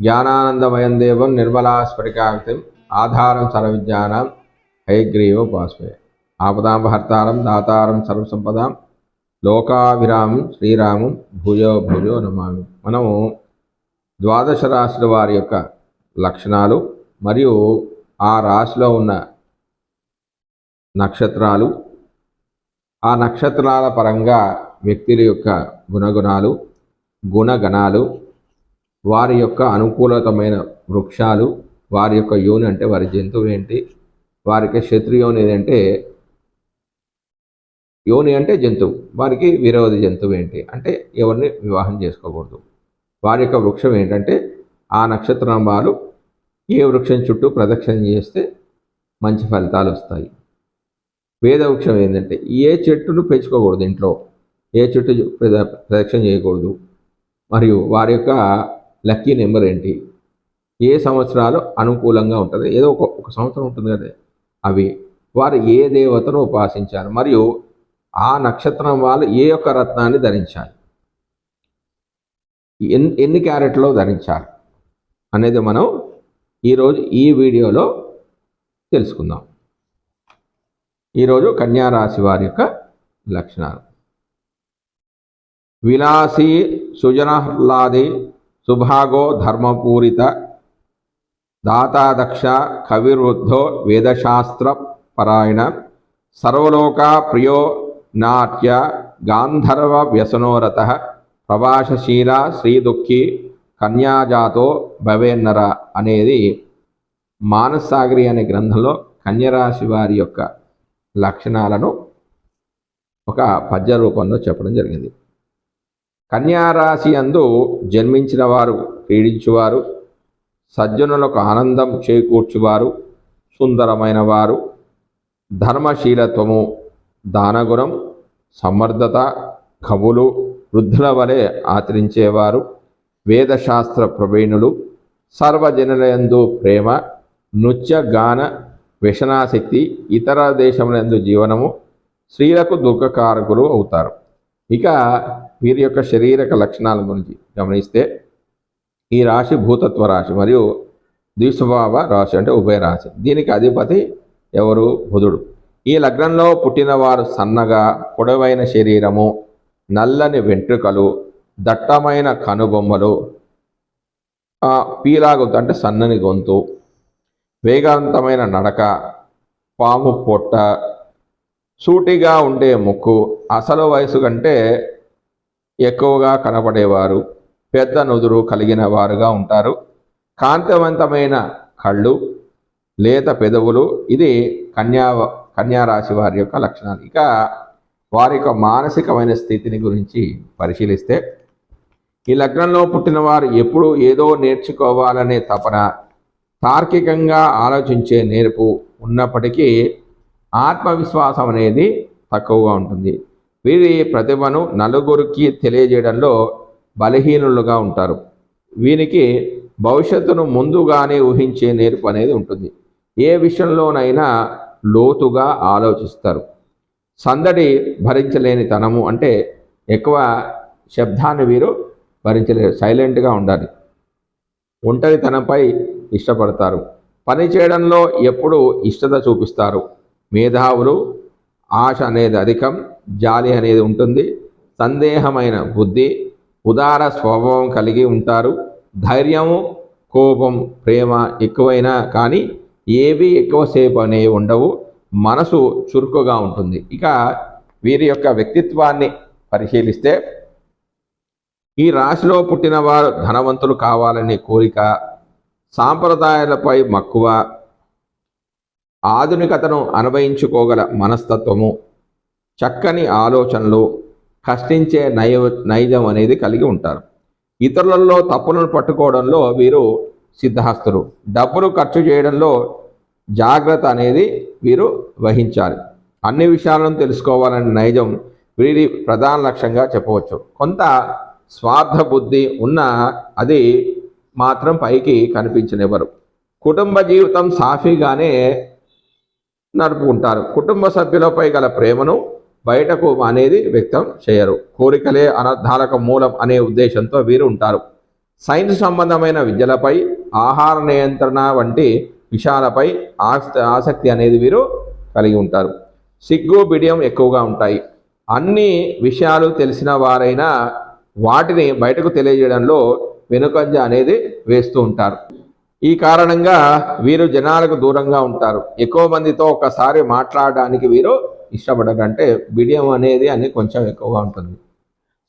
జ్ఞానానందమయం దేవం నిర్మలా స్ఫటికాకృతిం ఆధారం సర్వవిజ్ఞానం హయగ్రీవ ఆపదాం ఆపదాంబహర్తారం దాతారం సర్వసంపదాం లోకావిరామం శ్రీరామం భూయో భూయో నమామి. మనము ద్వాదశ రాశుల వారి యొక్క లక్షణాలు మరియు ఆ రాశిలో ఉన్న నక్షత్రాలు. ఆ నక్షత్రాల పరంగా వ్యక్తుల యొక్క గుణగుణాలు గుణగణాలు వారి యొక్క అనుకూలతమైన వృక్షాలు వారి యొక్క యోని అంటే వారి జంతువు ఏంటి వారికి శత్రుయోని ఏదంటే యోని అంటే జంతువు వారికి విరోధి జంతువు ఏంటి అంటే ఎవరిని వివాహం చేసుకోకూడదు. వారి యొక్క వృక్షం ఏంటంటే ఆ నక్షత్రం వారు ఏ వృక్షం చుట్టూ ప్రదక్షిణ చేస్తే మంచి ఫలితాలు వస్తాయి. వేదవృక్షం ఏంటంటే ఏ చెట్టును పెంచుకోకూడదు ఇంట్లో. ఏ చెట్టు ప్రదక్షిణ చేయకూడదు. మరియు వారి యొక్క లక్కీ నెంబర్ ఏంటి? ఏ సంవత్సరాలు అనుకూలంగా ఉంటుంది? ఏదో ఒక ఒక సంవత్సరం ఉంటుంది కదా. అవి. వారు ఏ దేవతను ఉపాసించారు మరియు ఆ నక్షత్రం వాళ్ళు ఏ యొక్క రత్నాన్ని ధరించాలి? ఎన్ ఎన్ని క్యారెట్లో ధరించాలి? అనేది మనం ఈరోజు ఈ వీడియోలో తెలుసుకుందాం. ఈరోజు కన్యారాశి వారి యొక్క లక్షణాలు. విలాసీ సుజనహ్లాది సుభాగో ధర్మపూరిత దాతాదక్ష కవిరుద్ధో వేదశాస్త్ర పరాయణ సర్వలోక ప్రియో నాట్య గాంధర్వ వ్యసనోరత ప్రవాసశీల శ్రీదుఃఖి కన్యాజాతో భవేన్నర అనేది మానసాగరి అనే గ్రంథంలో కన్యరాశి వారి యొక్క లక్షణాలను ఒక పద్య రూపంలో చెప్పడం జరిగింది. కన్యారాశి అందు జన్మించిన వారు క్రీడించువారు సజ్జనులకు ఆనందం చేకూర్చువారు సుందరమైన వారు ధర్మశీలత్వము దానగుణం సమర్థత కవులు వృద్ధుల వలె ఆచరించేవారు వేదశాస్త్ర ప్రవీణులు సర్వజనులందు ప్రేమ నృత్య గాన వ్యసనాశక్తి ఇతర దేశములందు జీవనము స్త్రీలకు దుఃఖకారకులు అవుతారు. ఇక వీరి యొక్క శరీరక లక్షణాల గురించి గమనిస్తే ఈ రాశి భూతత్వ రాశి మరియు ద్విస్వభావ రాశి అంటే ఉభయ రాశి. దీనికి అధిపతి ఎవరు? బుధుడు. ఈ లగ్నంలో పుట్టినవారు సన్నగా పొడవైన శరీరము నల్లని వెంట్రుకలు దట్టమైన కనుబొమ్మలు ఆ, అంటే సన్నని గొంతు వేగవంతమైన నడక పాము పొట్ట సూటిగా ఉండే ముక్కు అసలు వయసు కంటే ఎక్కువగా కనబడేవారు పెద్ద నుదురు కలిగిన వారుగా ఉంటారు. కాంతివంతమైన కళ్ళు లేత పెదవులు ఇది కన్యా కన్యారాశి వారి యొక్క లక్షణాలు. ఇక వారి యొక్క మానసికమైన స్థితిని గురించి పరిశీలిస్తే ఈ లగ్నంలో పుట్టిన వారు ఎప్పుడు ఏదో నేర్చుకోవాలనే తపన తార్కికంగా ఆలోచించే నేర్పు ఉన్నప్పటికీ ఆత్మవిశ్వాసం అనేది తక్కువగా ఉంటుంది. వీరి ప్రతిభను నలుగురికి తెలియజేయడంలో బలహీనులుగా ఉంటారు. వీరికి భవిష్యత్తును ముందుగానే ఊహించే నేర్పు అనేది ఉంటుంది. ఏ విషయంలోనైనా లోతుగా ఆలోచిస్తారు. సందడి భరించలేని తనము అంటే ఎక్కువ శబ్దాన్ని వీరు భరించలేరు. సైలెంట్గా ఉండాలి. ఒంటరితనంపై ఇష్టపడతారు. పని చేయడంలో ఎప్పుడు ఇష్టత చూపిస్తారు. మేధావులు ఆశ అనేది అధికం జాలి అనేది ఉంటుంది. సందేహమైన బుద్ధి ఉదార స్వభావం కలిగి ఉంటారు. ధైర్యము కోపం ప్రేమ ఎక్కువైనా కానీ ఏవి ఎక్కువసేపు అనేవి ఉండవు. మనసు చురుకుగా ఉంటుంది. ఇక వీరి యొక్క వ్యక్తిత్వాన్ని పరిశీలిస్తే ఈ రాశిలో పుట్టిన వారు ధనవంతులు కావాలనే కోరిక సాంప్రదాయాలపై మక్కువ ఆధునికతను అనుభవించుకోగల మనస్తత్వము చక్కని ఆలోచనలు కష్టించే నయ నైజం అనేది కలిగి ఉంటారు. ఇతరులలో తప్పులను పట్టుకోవడంలో వీరు సిద్ధహస్తులు. డబ్బులు ఖర్చు చేయడంలో జాగ్రత్త అనేది వీరు వహించాలి. అన్ని విషయాలను తెలుసుకోవాలనే నైజం వీరి ప్రధాన లక్ష్యంగా చెప్పవచ్చు. కొంత స్వార్థ బుద్ధి ఉన్న అది మాత్రం పైకి కనిపించనివ్వరు. కుటుంబ జీవితం సాఫీగానే నడుపుకుంటారు. కుటుంబ సభ్యులపై గల ప్రేమను బయటకు అనేది వ్యక్తం చేయరు. కోరికలే అనర్థాలకు మూలం అనే ఉద్దేశంతో వీరు ఉంటారు. సైన్స్ సంబంధమైన విద్యలపై ఆహార నియంత్రణ వంటి విషయాలపై ఆస్త ఆసక్తి అనేది వీరు కలిగి ఉంటారు. సిగ్గు బిడియం ఎక్కువగా ఉంటాయి. అన్ని విషయాలు తెలిసిన వారైనా వాటిని బయటకు తెలియజేయడంలో వెనుకంజ అనేది వేస్తూ ఉంటారు. ఈ కారణంగా వీరు జనాలకు దూరంగా ఉంటారు. ఎక్కువ మందితో ఒకసారి మాట్లాడడానికి వీరు ఇష్టపడరు అంటే బిడియం అనేది అని కొంచెం ఎక్కువగా ఉంటుంది.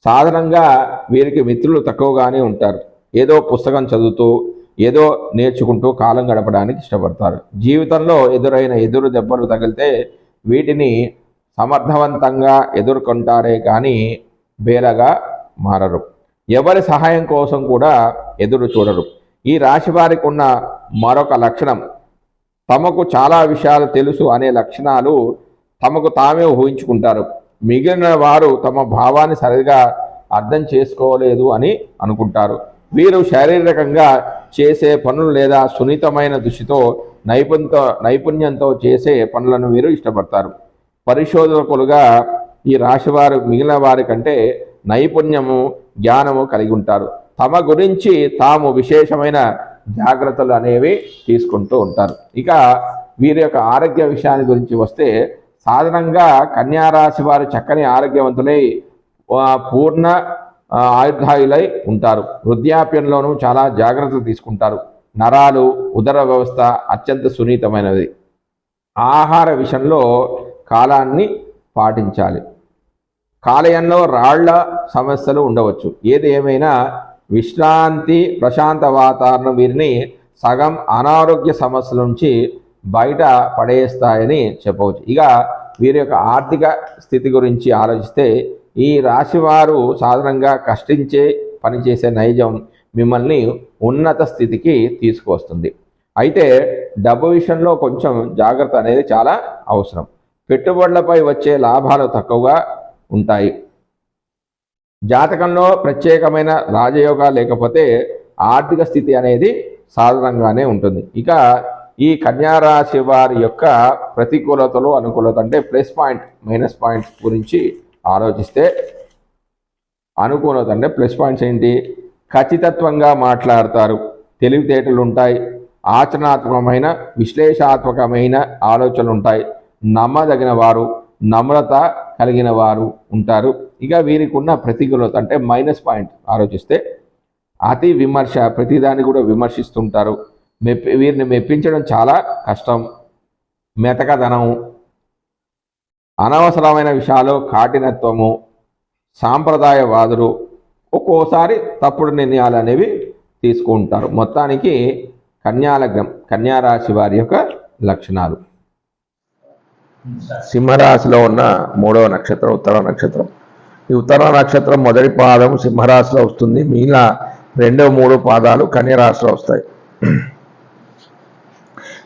సాధారణంగా వీరికి మిత్రులు తక్కువగానే ఉంటారు. ఏదో పుస్తకం చదువుతూ ఏదో నేర్చుకుంటూ కాలం గడపడానికి ఇష్టపడతారు. జీవితంలో ఎదురైన ఎదురు దెబ్బలు తగిలితే వీటిని సమర్థవంతంగా ఎదుర్కొంటారే కానీ బేలగా మారరు. ఎవరి సహాయం కోసం కూడా ఎదురు చూడరు. ఈ రాశి వారికి ఉన్న మరొక లక్షణం తమకు చాలా విషయాలు తెలుసు అనే లక్షణాలు తమకు తామే ఊహించుకుంటారు. మిగిలిన వారు తమ భావాన్ని సరిగా అర్థం చేసుకోలేదు అని అనుకుంటారు. వీరు శారీరకంగా చేసే పనులు లేదా సున్నితమైన దృష్టితో నైపుణ్యంతో నైపుణ్యంతో చేసే పనులను వీరు ఇష్టపడతారు. పరిశోధకులుగా ఈ రాశివారు మిగిలిన వారి కంటే నైపుణ్యము జ్ఞానము కలిగి ఉంటారు. తమ గురించి తాము విశేషమైన జాగ్రత్తలు అనేవి తీసుకుంటూ ఉంటారు. ఇక వీరి యొక్క ఆరోగ్య విషయాన్ని గురించి వస్తే సాధారణంగా కన్యారాశి వారు చక్కని ఆరోగ్యవంతులై పూర్ణ ఆయుర్ధాయులై ఉంటారు. వృద్ధాప్యంలోనూ చాలా జాగ్రత్తలు తీసుకుంటారు. నరాలు ఉదర వ్యవస్థ అత్యంత సున్నితమైనది. ఆహార విషయంలో కాలాన్ని పాటించాలి. కాలేయంలో రాళ్ళ సమస్యలు ఉండవచ్చు. ఏది ఏమైనా విశ్రాంతి ప్రశాంత వాతావరణం వీరిని సగం అనారోగ్య సమస్యల నుంచి బయట పడేస్తాయని చెప్పవచ్చు. ఇక వీరి యొక్క ఆర్థిక స్థితి గురించి ఆలోచిస్తే ఈ రాశివారు సాధారణంగా కష్టించే పనిచేసే నైజం మిమ్మల్ని ఉన్నత స్థితికి తీసుకువస్తుంది. అయితే డబ్బు విషయంలో కొంచెం జాగ్రత్త అనేది చాలా అవసరం. పెట్టుబడులపై వచ్చే లాభాలు తక్కువగా ఉంటాయి. జాతకంలో ప్రత్యేకమైన రాజయోగ లేకపోతే ఆర్థిక స్థితి అనేది సాధారణంగానే ఉంటుంది. ఇక ఈ కన్యారాశి వారి యొక్క ప్రతికూలతలు అనుకూలత అంటే ప్లస్ పాయింట్ మైనస్ పాయింట్స్ గురించి ఆలోచిస్తే అనుకూలత అంటే ప్లస్ పాయింట్స్ ఏంటి? ఖచ్చితత్వంగా మాట్లాడతారు. తెలివితేటలు ఉంటాయి. ఆచరణాత్మకమైన విశ్లేషాత్మకమైన ఆలోచనలు ఉంటాయి. నమ్మదగిన వారు నమ్రత కలిగిన వారు ఉంటారు. ఇక వీరికి ఉన్న ప్రతికూలత అంటే మైనస్ పాయింట్ ఆలోచిస్తే అతి విమర్శ ప్రతిదాన్ని కూడా విమర్శిస్తుంటారు. మెప్పి వీరిని మెప్పించడం చాలా కష్టం. మెతకదనం అనవసరమైన విషయాలు కాఠినత్వము సాంప్రదాయవాదులు ఒక్కోసారి తప్పుడు నిర్ణయాలు అనేవి తీసుకుంటారు. మొత్తానికి కన్యాలగ్నం కన్యారాశి వారి యొక్క లక్షణాలు. సింహరాశిలో ఉన్న మూడవ నక్షత్రం ఉత్తర నక్షత్రం. ఈ ఉత్తర నక్షత్రం మొదటి పాదం సింహరాశిలో వస్తుంది. మిగిలిన రెండో మూడు పాదాలు కన్యరాశిలో వస్తాయి.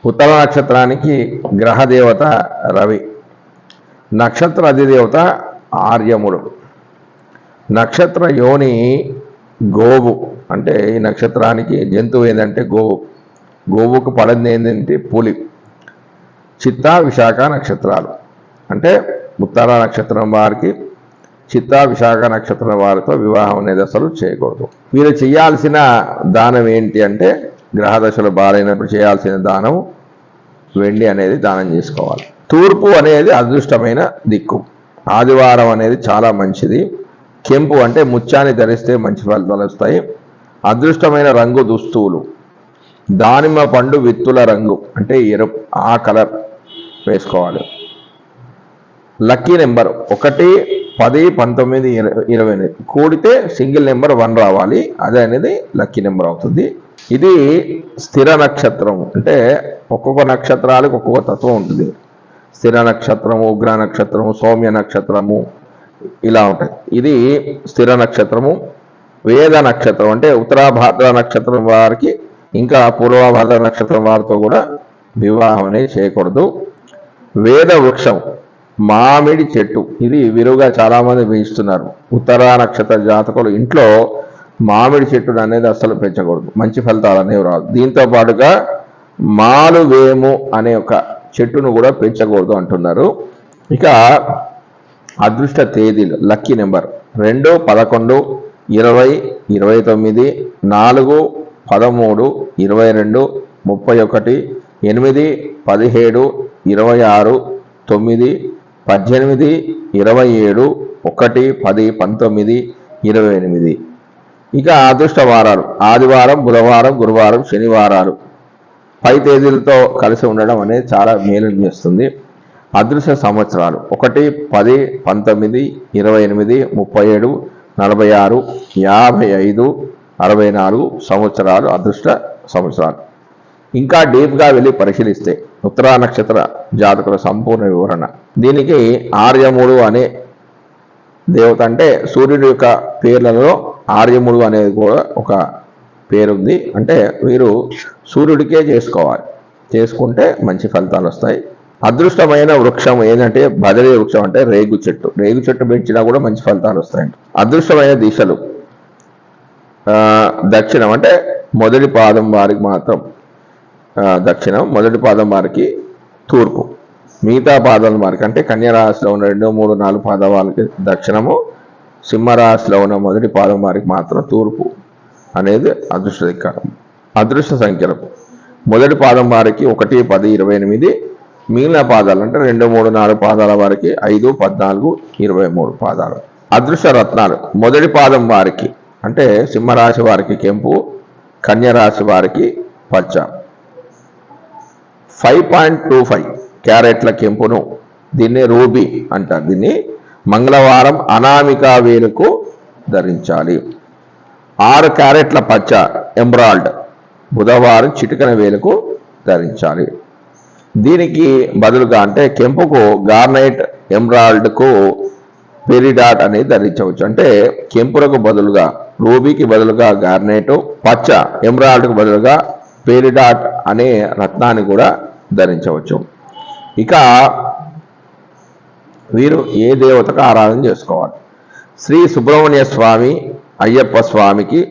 ఉత్తర నక్షత్రానికి గ్రహదేవత రవి. నక్షత్ర అధిదేవత ఆర్యముడు నక్షత్ర యోని గోవు. అంటే ఈ నక్షత్రానికి జంతువు ఏంటంటే గోవు. గోవుకు పడింది ఏంటంటే పులి. చిత్తా విశాఖ నక్షత్రాలు. అంటే ఉత్తర నక్షత్రం వారికి చిత్తా విశాఖ నక్షత్రం వారితో వివాహం అనేది అసలు చేయకూడదు. వీరు చేయాల్సిన దానం ఏంటి అంటే గ్రహదశలు బాలైనప్పుడు చేయాల్సిన దానం వెండి అనేది దానం చేసుకోవాలి. తూర్పు అనేది అదృష్టమైన దిక్కు. ఆదివారం అనేది చాలా మంచిది. కెంపు అంటే ముత్యాన్ని ధరిస్తే మంచి ఫలితాలు వస్తాయి. అదృష్టమైన రంగు దుస్తువులు దానిమ్మ పండు విత్తుల రంగు అంటే ఎరుపు ఆ కలర్. వేసుకోవాలి. లక్కీ నెంబర్ ఒకటి పది పంతొమ్మిది ఇరవై ఇరవై ఎనిమిది. కూడితే సింగిల్ నెంబర్ వన్ రావాలి. అదే అనేది లక్కీ నెంబర్ అవుతుంది. ఇది స్థిర నక్షత్రం. అంటే ఒక్కొక్క నక్షత్రాలకు ఒక్కొక్క తత్వం ఉంటుంది. స్థిర నక్షత్రము ఉగ్ర నక్షత్రము సౌమ్య నక్షత్రము ఇలా ఉంటాయి. ఇది స్థిర నక్షత్రము వేద నక్షత్రం. అంటే ఉత్తరాభాద్ర నక్షత్రం వారికి ఇంకా పూర్వభాద్ర నక్షత్రం వారితో కూడా వివాహం అనేది చేయకూడదు. వేద వృక్షం మామిడి చెట్టు. ఇది విరుగా చాలామంది పెంచుతున్నారు ఉత్తర నక్షత్ర జాతకులు ఇంట్లో మామిడి చెట్టు అనేది అస్సలు పెంచకూడదు. మంచి ఫలితాలు అనేవి రాదు దీంతో పాటుగా మాలువేము అనే ఒక చెట్టును కూడా పెంచకూడదు అంటున్నారు. ఇక అదృష్ట తేదీలు లక్కీ నెంబర్ రెండు పదకొండు ఇరవై ఇరవై తొమ్మిది నాలుగు పదమూడు ఇరవై రెండు ముప్పై ఒకటి ఎనిమిది పదిహేడు ఇరవై ఆరు తొమ్మిది పద్దెనిమిది ఇరవై ఏడు ఒకటి పది పంతొమ్మిది ఇరవై ఎనిమిది. ఇక అదృష్ట వారాలు ఆదివారం బుధవారం గురువారం శనివారాలు. పై తేదీలతో కలిసి ఉండడం అనేది చాలా మేలు చేస్తుంది. అదృశ్య సంవత్సరాలు. ఒకటి పది పంతొమ్మిది ఇరవై ఎనిమిది ముప్పై ఏడు నలభై ఆరు యాభై ఐదు అరవై నాలుగు సంవత్సరాలు అదృష్ట సంవత్సరాలు. ఇంకా డీప్గా వెళ్ళి పరిశీలిస్తే ఉత్తరా నక్షత్ర జాతకుల సంపూర్ణ వివరణ. దీనికి ఆర్యముడు అనే దేవత అంటే సూర్యుడి యొక్క పేర్లలో ఆర్యముడు అనేది కూడా ఒక పేరుంది. అంటే వీరు సూర్యుడికే చేసుకోవాలి. చేసుకుంటే మంచి ఫలితాలు వస్తాయి. అదృష్టమైన వృక్షం ఏంటంటే బదరీ వృక్షం అంటే రేగు చెట్టు. రేగు చెట్టు పెంచినా కూడా మంచి ఫలితాలు వస్తాయండి అదృష్టమైన దిశలు దక్షిణం అంటే మొదటి పాదం వారికి మాత్రం దక్షిణం. మొదటి పాదం వారికి తూర్పు. మిగతా పాదాల వారికి అంటే కన్యరాశిలో ఉన్న రెండు మూడు నాలుగు పాదాల వారికి దక్షిణము. సింహరాశిలో ఉన్న మొదటి పాదం వారికి మాత్రం తూర్పు అనేది అదృష్ట దిక్క అదృష్ట సంఖ్యలు మొదటి పాదం వారికి ఒకటి పది ఇరవై ఎనిమిది. మిగిలిన పాదాలు అంటే రెండు మూడు నాలుగు పాదాల వారికి ఐదు పద్నాలుగు ఇరవై మూడు పాదాలు. అదృష్ట రత్నాలు. మొదటి పాదం వారికి అంటే సింహరాశి వారికి కెంపు కన్యరాశి వారికి పచ్చ ఫైవ్ పాయింట్ టూ ఫైవ్ క్యారెట్ల కెంపును. దీన్ని రూబీ అంటారు. దీన్ని మంగళవారం అనామికా వేలుకు ధరించాలి. ఆరు క్యారెట్ల పచ్చ ఎంబ్రాయిడ్ బుధవారం చిటికన వేలుకు ధరించాలి. దీనికి బదులుగా అంటే కెంపుకు గార్నైట్ ఎంబ్రాయిడ్కు పెరిడాట్ అనేది ధరించవచ్చు. అంటే కెంపులకు బదులుగా రూబీకి బదులుగా గార్నైట్ పచ్చ ఎంబ్రాయిడ్కు బదులుగా పెరిడాట్ అనే రత్నాన్ని కూడా ధరించవచ్చు. ఇక వీరు ఏ దేవతకు ఆరాధన చేసుకోవాలి? శ్రీ సుబ్రహ్మణ్య స్వామి అయ్యప్ప స్వామికి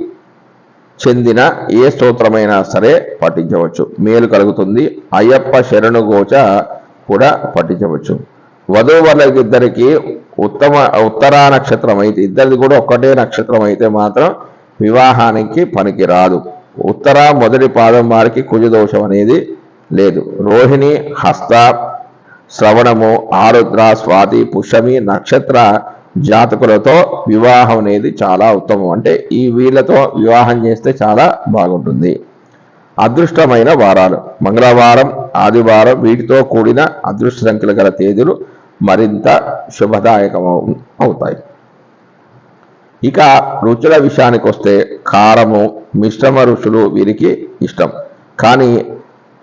చెందిన ఏ స్తోత్రమైనా సరే పఠించవచ్చు. మేలు కలుగుతుంది. అయ్యప్ప శరణు గోచ కూడా పఠించవచ్చు. వధూవరులకి ఇద్దరికి ఉత్తమ ఉత్తరా నక్షత్రం అయితే ఇద్దరిది కూడా ఒక్కటే నక్షత్రం అయితే మాత్రం వివాహానికి పనికి రాదు ఉత్తర మొదటి పాదం వారికి కుజదోషం అనేది లేదు. రోహిణి హస్త శ్రవణము ఆరుద్ర స్వాతి పుష్యమి నక్షత్ర జాతకులతో వివాహం అనేది చాలా ఉత్తమం. అంటే ఈ వీళ్ళతో వివాహం చేస్తే చాలా బాగుంటుంది. అదృష్టమైన వారాలు. మంగళవారం ఆదివారం వీటితో కూడిన అదృష్ట సంఖ్యలు గల తేదీలు మరింత శుభదాయకం అవుతాయి. ఇక రుచుల విషయానికి వస్తే కారము మిశ్రమ రుచులు వీరికి ఇష్టం. కానీ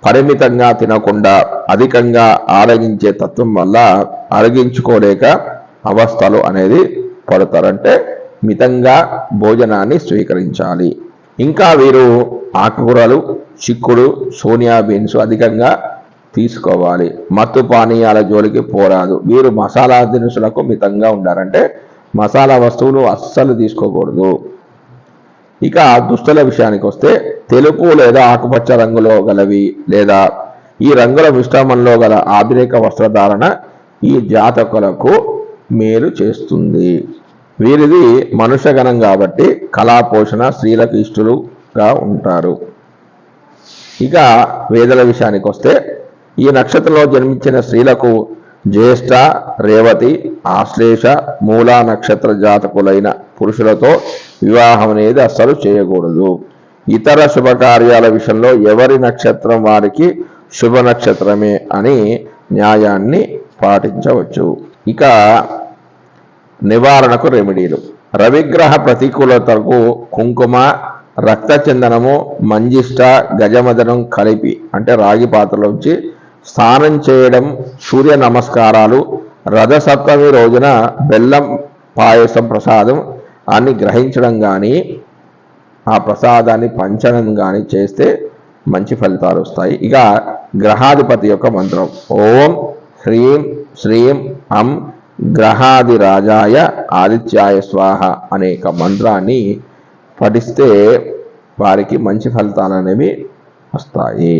పరిమితంగా తినకుండా అధికంగా ఆరగించే తత్వం వల్ల అరగించుకోలేక అవస్థలు అనేది పడతారంటే మితంగా భోజనాన్ని స్వీకరించాలి. ఇంకా వీరు ఆకుకూరలు చిక్కుడు సోనియా బీన్స్ అధికంగా తీసుకోవాలి. మత్తు పానీయాల జోలికి పోరాదు. వీరు మసాలా దినుసులకు మితంగా ఉండారంటే మసాలా వస్తువులు అస్సలు తీసుకోకూడదు. ఇక దుస్తుల విషయానికి వస్తే తెలుపు లేదా ఆకుపచ్చ రంగులో గలవి లేదా ఈ రంగుల మిశ్రమంలో గల ఆధునిక వస్త్రధారణ ఈ జాతకులకు మేలు చేస్తుంది. వీరిది మనుష్యగణం కాబట్టి కళా పోషణ స్త్రీలకు ఇష్టలుగా ఉంటారు. ఇక వేదల విషయానికి వస్తే ఈ నక్షత్రంలో జన్మించిన స్త్రీలకు జ్యేష్ఠ రేవతి ఆశ్లేష మూలా నక్షత్ర జాతకులైన పురుషులతో వివాహం అనేది అస్సలు చేయకూడదు. ఇతర శుభకార్యాల విషయంలో ఎవరి నక్షత్రం వారికి శుభ నక్షత్రమే అని న్యాయాన్ని పాటించవచ్చు. ఇక నివారణకు రెమెడీలు. రవిగ్రహ ప్రతికూలతకు కుంకుమ రక్త చందనము మంజిష్ట గజమదనం కలిపి అంటే రాగి పాత్రలోంచి స్నానం చేయడం సూర్య నమస్కారాలు రథసప్తమి రోజున బెల్లం పాయసం ప్రసాదం అని గ్రహించడం కానీ ఆ ప్రసాదాన్ని పంచడం కానీ చేస్తే మంచి ఫలితాలు వస్తాయి. ఇక గ్రహాధిపతి యొక్క మంత్రం. ఓం హ్రీం శ్రీం అం గ్రహాది రాజాయ ఆదిత్యాయ స్వాహ అనేక మంత్రాన్ని పఠిస్తే వారికి మంచి ఫలితాలు అనేవి వస్తాయి.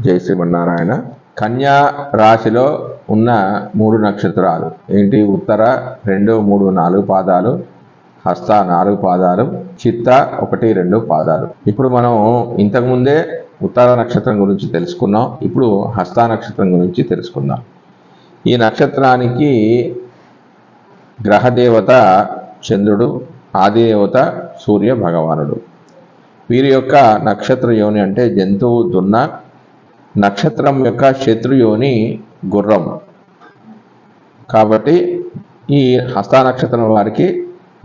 జై శ్రీమన్నారాయణ. కన్యా రాశిలో ఉన్న మూడు నక్షత్రాలు. ఏంటి? ఉత్తర రెండు మూడు నాలుగు పాదాలు. హస్త నాలుగు పాదాలు. చిత్త ఒకటి రెండు పాదాలు. ఇప్పుడు మనం ఇంతకుముందే ఉత్తర నక్షత్రం గురించి తెలుసుకున్నాం. ఇప్పుడు హస్త నక్షత్రం గురించి తెలుసుకుందాం. ఈ నక్షత్రానికి గ్రహదేవత చంద్రుడు ఆదిదేవత సూర్య భగవానుడు. వీరి యొక్క నక్షత్ర యోని అంటే జంతువు దున్న నక్షత్రం యొక్క శత్రుయోని గుర్రం. కాబట్టి ఈ హస్త నక్షత్రం వారికి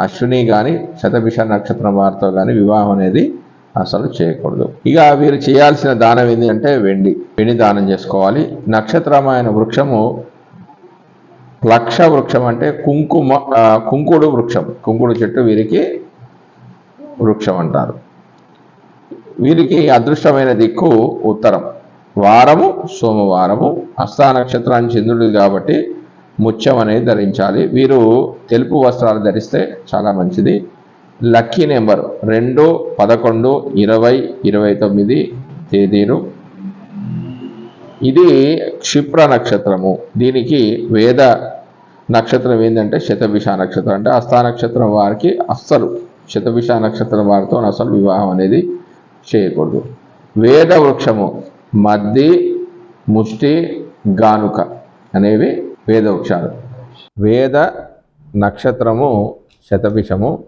అశ్విని కానీ శతభిష నక్షత్రం వారితో కానీ వివాహం అనేది అసలు చేయకూడదు. ఇక వీరు చేయాల్సిన దానం ఏంటి అంటే వెండి. వెండి దానం చేసుకోవాలి. నక్షత్రమైన వృక్షము ప్లక్ష వృక్షం అంటే కుంకుమ కుంకుడు వృక్షం. కుంకుడు చెట్టు వీరికి వృక్షం అంటారు. వీరికి అదృష్టమైన దిక్కు ఉత్తరం. వారము సోమవారము హస్త నక్షత్రాన్ని చంద్రుడు కాబట్టి ముత్యం అనేది ధరించాలి. వీరు తెలుపు వస్త్రాలు ధరిస్తే చాలా మంచిది. లక్కీ నెంబర్ రెండు పదకొండు ఇరవై ఇరవై తొమ్మిది తేదీలు. ఇది క్షిప్ర నక్షత్రము. దీనికి వేద నక్షత్రం ఏంటంటే శతభిష నక్షత్రం అంటే హస్త నక్షత్రం వారికి అస్సలు శతభిష నక్షత్రం వారితో అసలు వివాహం అనేది చేయకూడదు. వేద వృక్షము. మద్ది ముష్టి గానుక అనేవి వేద వృక్షాలు వేద నక్షత్రము శతభిషము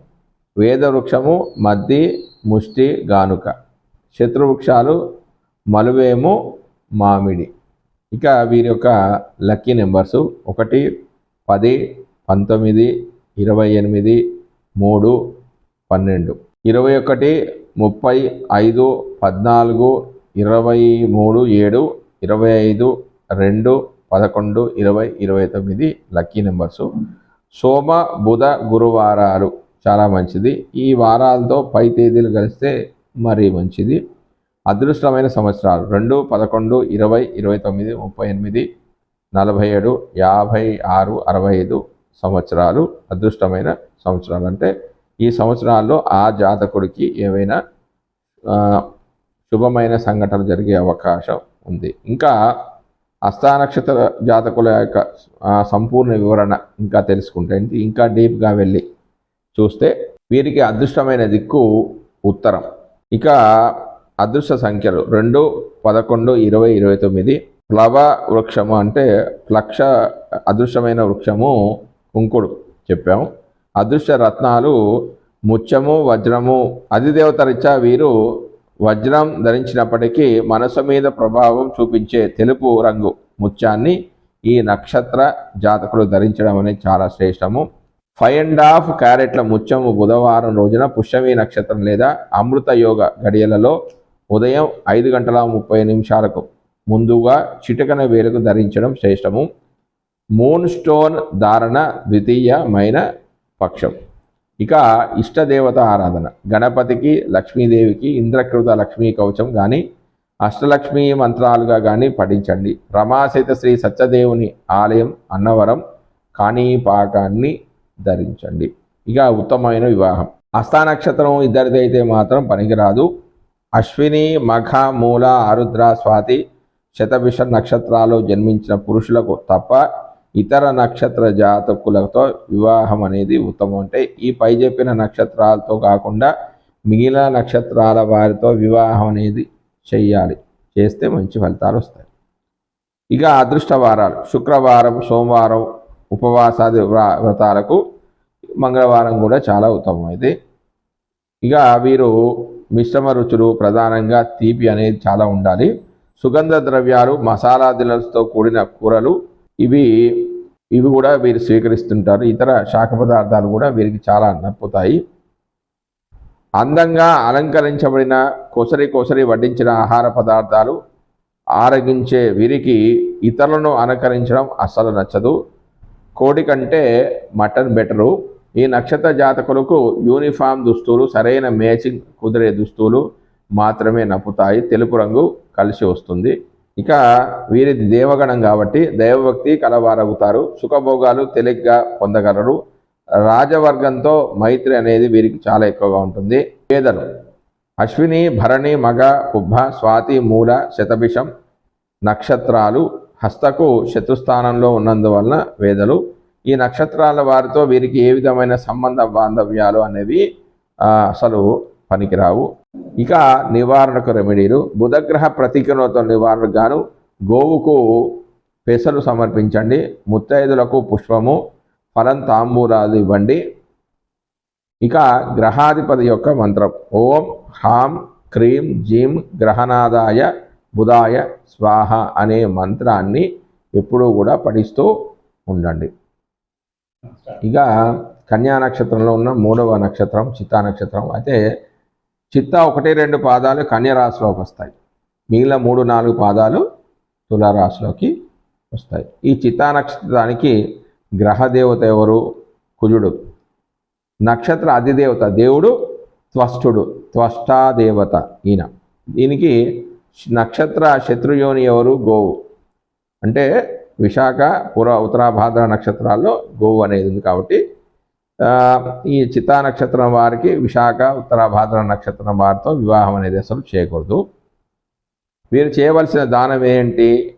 వేద వృక్షము మద్ది ముష్టి గానుక. శత్రువృక్షాలు మలువేము మామిడి. ఇక వీరి యొక్క లక్కీ నెంబర్సు ఒకటి పది పంతొమ్మిది ఇరవై ఎనిమిది మూడు పన్నెండు. ఇరవై ఒకటి ముప్పై ఐదు పద్నాలుగు ఇరవై మూడు ఏడు ఇరవై ఐదు రెండు పదకొండు ఇరవై ఇరవై తొమ్మిది లక్కీ నెంబర్స్. సోమ బుధ గురువారాలు చాలా మంచిది. ఈ వారాలతో పై తేదీలు కలిస్తే మరీ మంచిది. అదృష్టమైన సంవత్సరాలు రెండు పదకొండు ఇరవై ఇరవై తొమ్మిది ముప్పై ఎనిమిది నలభై ఏడు యాభై ఆరు అరవై ఐదు సంవత్సరాలు అదృష్టమైన సంవత్సరాలు. అంటే ఈ సంవత్సరాల్లో ఆ జాతకుడికి ఏవైనా శుభమైన సంఘటనలు జరిగే అవకాశం ఉంది. ఇంకా హస్తా జాతకుల యొక్క సంపూర్ణ వివరణ ఇంకా తెలుసుకుంటే ఇంకా డీప్గా వెళ్ళి చూస్తే వీరికి అదృష్టమైన దిక్కు ఉత్తరం. ఇక అదృష్ట సంఖ్యలు రెండు పదకొండు ఇరవై ఇరవై తొమ్మిది. ప్లవ వృక్షము అంటే లక్ష అదృష్టమైన వృక్షము కుంకుడు చెప్పాము. అదృష్ట రత్నాలు ముత్యము వజ్రము అధిదేవత రీత్యా వీరు వజ్రం ధరించినప్పటికీ మనసు మీద ప్రభావం చూపించే తెలుపు రంగు ముత్యాన్ని ఈ నక్షత్ర జాతకులు ధరించడం అనేది చాలా శ్రేష్టము. ఫైవ్ అండ్ హాఫ్ క్యారెట్ల ముత్యము బుధవారం రోజున పుష్యమి నక్షత్రం లేదా అమృత యోగ గడియలలో ఉదయం ఐదు గంటల ముప్పై నిమిషాలకు ముందుగా చిటికన వేలకు ధరించడం శ్రేష్టము. మూన్ స్టోన్ ధారణ ద్వితీయమైన పక్షం. ఇక ఇష్టదేవత ఆరాధన. గణపతికి లక్ష్మీదేవికి ఇంద్రకృత లక్ష్మీ కవచం కానీ అష్టలక్ష్మీ మంత్రాలుగా కానీ పఠించండి. రమాసిత శ్రీ సత్యదేవుని ఆలయం అన్నవరం కాణీపాకాన్ని ధరించండి. ఇక ఉత్తమమైన వివాహం. హస్త నక్షత్రం ఇద్దరిది అయితే మాత్రం పనికిరాదు. అశ్విని మఖ మూల ఆరుద్ర స్వాతి శతభిష నక్షత్రాలు జన్మించిన పురుషులకు తప్ప ఇతర నక్షత్ర జాతకులతో వివాహం అనేది ఉత్తమం. అంటే ఈ పై చెప్పిన నక్షత్రాలతో కాకుండా మిగిలిన నక్షత్రాల వారితో వివాహం అనేది చెయ్యాలి చేస్తే మంచి ఫలితాలు వస్తాయి. ఇక అదృష్ట వారాలు శుక్రవారం సోమవారం ఉపవాసాది వ్ర- వ్రతాలకు మంగళవారం కూడా చాలా ఉత్తమమైంది ఇక వీరు మిశ్రమ రుచులు ప్రధానంగా తీపి అనేది చాలా ఉండాలి. సుగంధ ద్రవ్యాలు మసాలా దినులతో కూడిన కూరలు ఇవి ఇవి కూడా వీరు స్వీకరిస్తుంటారు. ఇతర శాఖ పదార్థాలు కూడా వీరికి చాలా నప్పుతాయి. అందంగా అలంకరించబడిన కొసరి కొసరి వడ్డించిన ఆహార పదార్థాలు ఆరగించే వీరికి ఇతరులను అనుకరించడం అస్సలు నచ్చదు. కోడి కంటే మటన్ బెటరు. ఈ నక్షత్ర జాతకులకు యూనిఫామ్ దుస్తులు సరైన మ్యాచింగ్ కుదిరే దుస్తులు మాత్రమే నప్పుతాయి. తెలుపు రంగు కలిసి వస్తుంది. ఇక వీరిది దేవగణం కాబట్టి దైవభక్తి కలవారవుతారు. సుఖభోగాలు తేలిగ్గా పొందగలరు. రాజవర్గంతో మైత్రి అనేది వీరికి చాలా ఎక్కువగా ఉంటుంది. పేదలు. అశ్విని భరణి మగ కుబ్బ స్వాతి మూల శతభిషం నక్షత్రాలు హస్తకు శత్రుస్థానంలో ఉన్నందువలన వేదలు. ఈ నక్షత్రాల వారితో వీరికి ఏ విధమైన సంబంధ బాంధవ్యాలు అనేవి అసలు పనికిరావు. ఇక నివారణకు రెమెడీలు. బుధగ్రహ ప్రతికూలత నివారణకు గాను గోవుకు పెసలు సమర్పించండి. ముత్తైదులకు పుష్పము ఫలం తాంబూరాలు ఇవ్వండి. ఇక గ్రహాధిపతి యొక్క మంత్రం. ఓం హాం క్రీం జీం గ్రహనాదాయ బుధాయ స్వాహ అనే మంత్రాన్ని ఎప్పుడూ కూడా పఠిస్తూ ఉండండి. ఇక కన్యా నక్షత్రంలో ఉన్న మూడవ నక్షత్రం చిత్తా నక్షత్రం. అయితే చిత్త ఒకటి రెండు పాదాలు కన్యరాశిలోకి వస్తాయి. మిగిలిన మూడు నాలుగు పాదాలు తులారాశిలోకి వస్తాయి. ఈ చిత్తా నక్షత్రానికి గ్రహదేవత ఎవరు? కుజుడు. నక్షత్ర అధిదేవత దేవుడు త్వష్టుడు త్వష్టాదేవత ఈయన. దీనికి నక్షత్ర శత్రుయోని ఎవరు? గోవు. అంటే విశాఖ పుర ఉత్తరాభాద్ర నక్షత్రాల్లో గోవు అనేది ఉంది కాబట్టి ఈ చిత్తా నక్షత్రం వారికి విశాఖ ఉత్తరాభాద్ర నక్షత్రం వారితో వివాహం అనేది అసలు చేయకూడదు. వీరు చేయవలసిన దానం ఏంటి?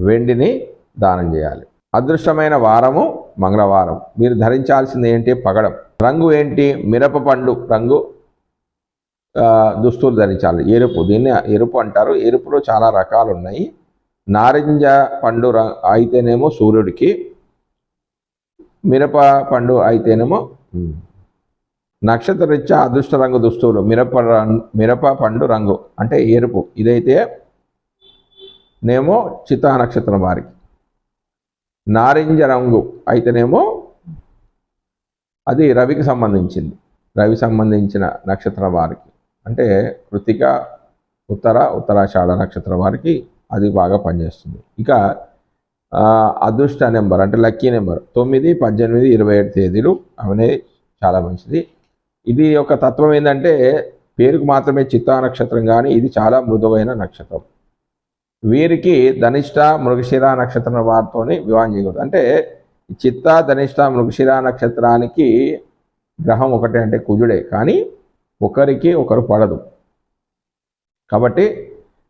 వెండిని దానం చేయాలి. అదృష్టమైన వారము మంగళవారం. మీరు ధరించాల్సింది ఏంటి? పగడం. రంగు ఏంటి? మిరప పండు రంగు. దుస్తులు ధరించాలి. ఎరుపు. దీన్ని ఎరుపు అంటారు. ఎరుపులో చాలా రకాలు ఉన్నాయి. నారింజ పండు అయితేనేమో సూర్యుడికి మిరప పండు అయితేనేమో నక్షత్ర రీత్యా అదృష్ట రంగు దుస్తులు మిరప మిరప పండు రంగు అంటే ఎరుపు. ఇదైతే నేమో చితా నక్షత్రం వారికి. నారింజ రంగు అయితేనేమో అది రవికి సంబంధించింది. రవి సంబంధించిన నక్షత్రం వారికి. అంటే కృతిక ఉత్తర ఉత్తరాషాఢ నక్షత్రం వారికి అది బాగా పనిచేస్తుంది. ఇక అదృష్ట నెంబర్ అంటే లక్కీ నెంబర్. తొమ్మిది పద్దెనిమిది ఇరవై ఏడు తేదీలు. అనేది చాలా మంచిది. ఇది యొక్క తత్వం ఏంటంటే పేరుకు మాత్రమే చిత్తా నక్షత్రం కానీ ఇది చాలా మృదువైన నక్షత్రం. వీరికి ధనిష్ట మృగశిర నక్షత్రం వారితోనే వివాహం చేయకూడదు. అంటే చిత్త ధనిష్ట మృగశిర నక్షత్రానికి గ్రహం ఒకటే అంటే కుజుడే. కానీ ఒకరికి ఒకరు పడదు. కాబట్టి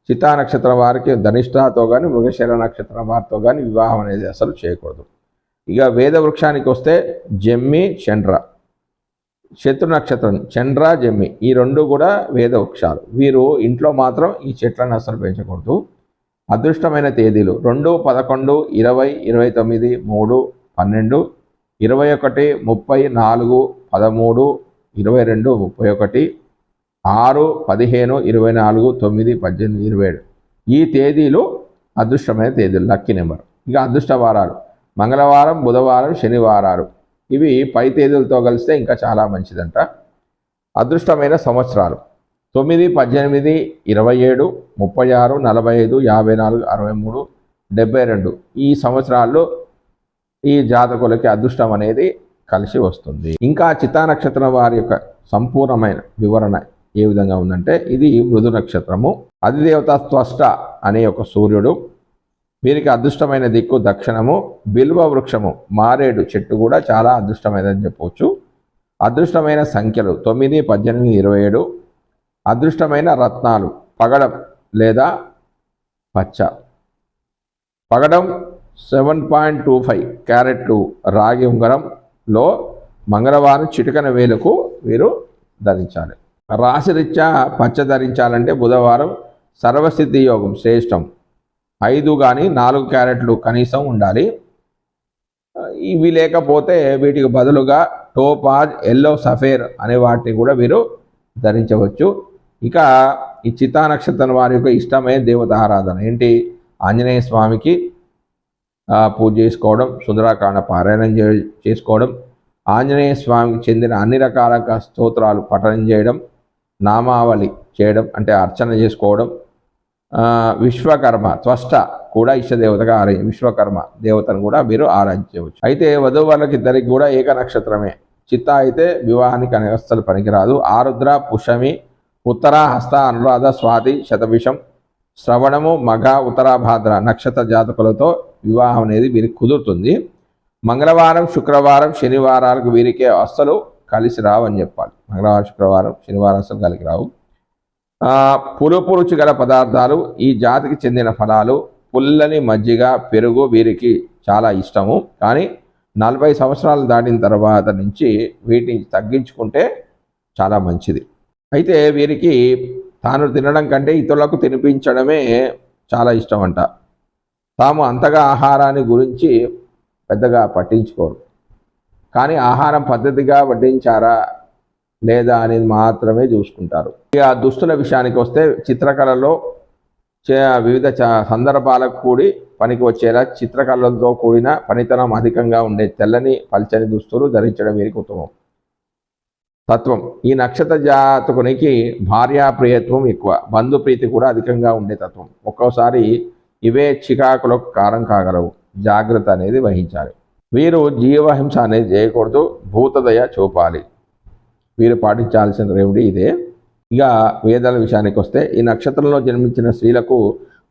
చిత్తా నక్షత్రం వారికి ధనిష్ఠతో కానీ మృగశిర నక్షత్రం వారితో కానీ వివాహం అనేది అసలు చేయకూడదు. ఇక వేద వృక్షానికి వస్తే జమ్మి చండ్ర శత్రు నక్షత్రం చండ్ర జమ్మి. ఈ రెండు కూడా వేద వృక్షాలు. వీరు ఇంట్లో మాత్రం ఈ చెట్లను అసలు పెంచకూడదు. అదృష్టమైన తేదీలు రెండు పదకొండు ఇరవై ఇరవై తొమ్మిది మూడు పన్నెండు ఇరవై ఒకటి ముప్పై నాలుగు పదమూడు ఇరవై రెండు ముప్పై ఒకటి ఆరు పదిహేను ఇరవై నాలుగు తొమ్మిది పద్దెనిమిది ఇరవై ఏడు. ఈ తేదీలు అదృష్టమైన తేదీలు. Lucky number. ఇక అదృష్ట వారాలు మంగళవారం బుధవారం శనివారాలు. ఇవి పై తేదీలతో కలిస్తే ఇంకా చాలా మంచిదంట. అదృష్టమైన సంవత్సరాలు. తొమ్మిది పద్దెనిమిది ఇరవై ఏడు ముప్పై ఆరు నలభై ఐదు యాభై నాలుగు అరవై మూడు డెబ్బై రెండు. ఈ సంవత్సరాల్లో ఈ జాతకులకి అదృష్టం అనేది కలిసి వస్తుంది. ఇంకా చిత్తా నక్షత్రం వారి యొక్క సంపూర్ణమైన వివరణ ఏ విధంగా ఉందంటే ఇది మృదు నక్షత్రము అధిదేవత త్వష్ట అనే ఒక సూర్యుడు. వీరికి అదృష్టమైన దిక్కు దక్షిణము. బిల్వ వృక్షము. మారేడు చెట్టు కూడా చాలా అదృష్టమైనదని చెప్పవచ్చు అదృష్టమైన సంఖ్యలు తొమ్మిది పద్దెనిమిది ఇరవై ఏడు. అదృష్టమైన రత్నాలు. పగడం లేదా పచ్చ. పగడం సెవెన్ పాయింట్ టూ ఫైవ్ క్యారెట్లు రాగి ఉంగరంలో మంగళవారం చిటికన వేలకు వీరు ధరించాలి. రాశిరీత్యా పచ్చ ధరించాలంటే బుధవారం సర్వసిద్ధి యోగం శ్రేష్టం. ఐదు కానీ నాలుగు క్యారెట్లు కనీసం ఉండాలి. ఇవి లేకపోతే వీటికి బదులుగా టోపాజ్ ఎల్లో సఫేర్ అనే వాటిని కూడా వీరు ధరించవచ్చు. ఇక ఈ చితా నక్షత్రం వారి యొక్క ఇష్టమైన దేవత ఆరాధన ఏంటి? ఆంజనేయ స్వామికి పూజ చేసుకోవడం సుందరాకాండ పారాయణం చేసుకోవడం ఆంజనేయ స్వామికి చెందిన అన్ని రకాల స్తోత్రాలు పఠనం చేయడం నామావళి చేయడం అంటే అర్చన చేసుకోవడం విశ్వకర్మ త్వష్ట కూడా ఇష్టదేవతగా ఆరాధి విశ్వకర్మ దేవతను కూడా మీరు ఆరాధించవచ్చు. అయితే వధువు వాళ్ళకి ఇద్దరికి కూడా ఏక నక్షత్రమే చిత్త అయితే వివాహానికి అనే అస్సలు పనికిరాదు. ఆరుద్ర పుషమి ఉత్తర హస్త అనురాధ స్వాతి శతభిషం శ్రవణము మఘ ఉత్తరాభాద్ర నక్షత్ర జాతకులతో వివాహం అనేది వీరికి కుదురుతుంది. మంగళవారం శుక్రవారం శనివారాలకు వీరికే అస్సలు కలిసి రావని చెప్పాలి. మంగళవారం శుక్రవారం శనివారం అసలు కలిసి రావు. పులుపు రుచి గల పదార్థాలు ఈ జాతికి చెందిన ఫలాలు పుల్లని మజ్జిగ పెరుగు వీరికి చాలా ఇష్టము. కానీ నలభై సంవత్సరాలు దాటిన తర్వాత నుంచి వీటిని తగ్గించుకుంటే చాలా మంచిది. అయితే వీరికి తాను తినడం కంటే ఇతరులకు తినిపించడమే చాలా ఇష్టం అంట తాము అంతగా ఆహారాన్ని గురించి పెద్దగా పట్టించుకోరు. కానీ ఆహారం పద్ధతిగా వడ్డించారా లేదా అనేది మాత్రమే చూసుకుంటారు. ఇక దుస్తుల విషయానికి వస్తే చిత్రకళలో చే వివిధ చ- సందర్భాలకు కూడి పనికి వచ్చేలా చిత్రకళలతో కూడిన పనితనం అధికంగా ఉండే తెల్లని పల్చని దుస్తులు ధరించడం వీరికి ఉత్తమం. తత్వం. ఈ నక్షత్ర జాతకునికి భార్యాప్రియత్వం ఎక్కువ. బంధుప్రీతి కూడా అధికంగా ఉండే తత్వం. ఒక్కోసారి ఇవే చికాకులకు కారం కాగలవు. జాగ్రత్త అనేది వహించాలి. వీరు జీవహింస అనేది చేయకూడదు భూతదయ చూపాలి. వీరు పాటించాల్సిన రెమెడీ ఇదే. ఇక వేదాల విషయానికి వస్తే ఈ నక్షత్రంలో జన్మించిన స్త్రీలకు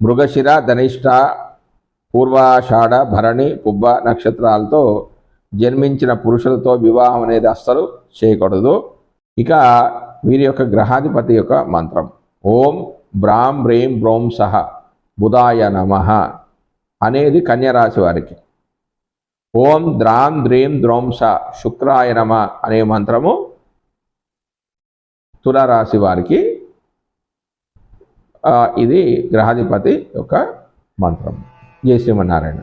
మృగశిర ధనిష్ట పూర్వాషాఢ భరణి పుబ్బ నక్షత్రాలతో జన్మించిన పురుషులతో వివాహం అనేది అస్సలు చేయకూడదు. ఇక వీరి యొక్క గ్రహాధిపతి యొక్క మంత్రం ఓం బ్రాం బ్రేం బ్రోం సహ బుధాయ నమ అనేది కన్యరాశి వారికి. ఓం ద్రాం ద్రీం ద్రోంస శుక్రాయ నమ అనే మంత్రము తులారాశి వారికి ఇది గ్రహాధిపతి యొక్క మంత్రం. జై శ్రీమన్నారాయణ.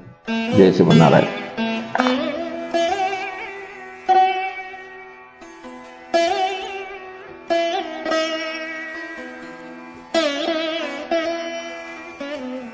జయ శ్రీమన్నారాయణ.